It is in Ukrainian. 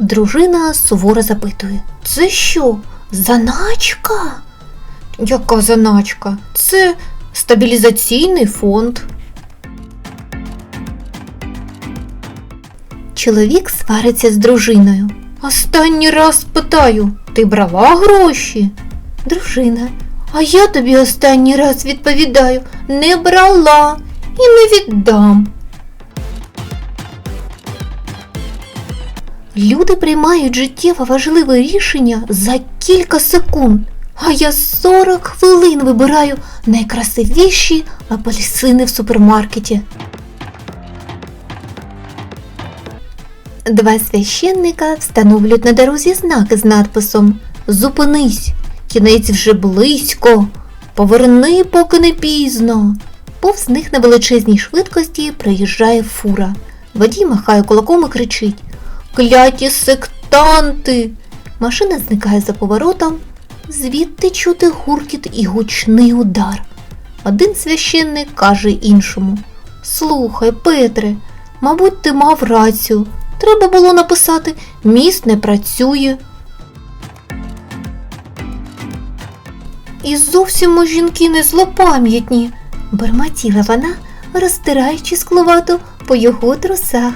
Дружина суворо запитує. Це що, заначка? Яка заначка? Це стабілізаційний фонд. Чоловік свариться з дружиною. Останній раз питаю, ти брала гроші? Дружина. А я тобі останній раз відповідаю, не брала і не віддам. Люди приймають життєво важливе рішення за кілька секунд, а я 40 хвилин вибираю найкрасивіші апельсини в супермаркеті. Два священника встановлюють на дорозі знаки з надписом Зупинись, кінець вже близько, поверни, поки не пізно. Повз них на величезній швидкості приїжджає фура. Водій махає кулаком і кричить Кляті сектанти. Машина зникає за поворотом, звідти чути гуркіт і гучний удар. Один священник каже іншому Слухай, Петре, мабуть, ти мав рацію. Треба було написати Міст не працює. І зовсім ми жінки не злопам'ятні, бурмотіла вона, розтираючи скловату по його трусах.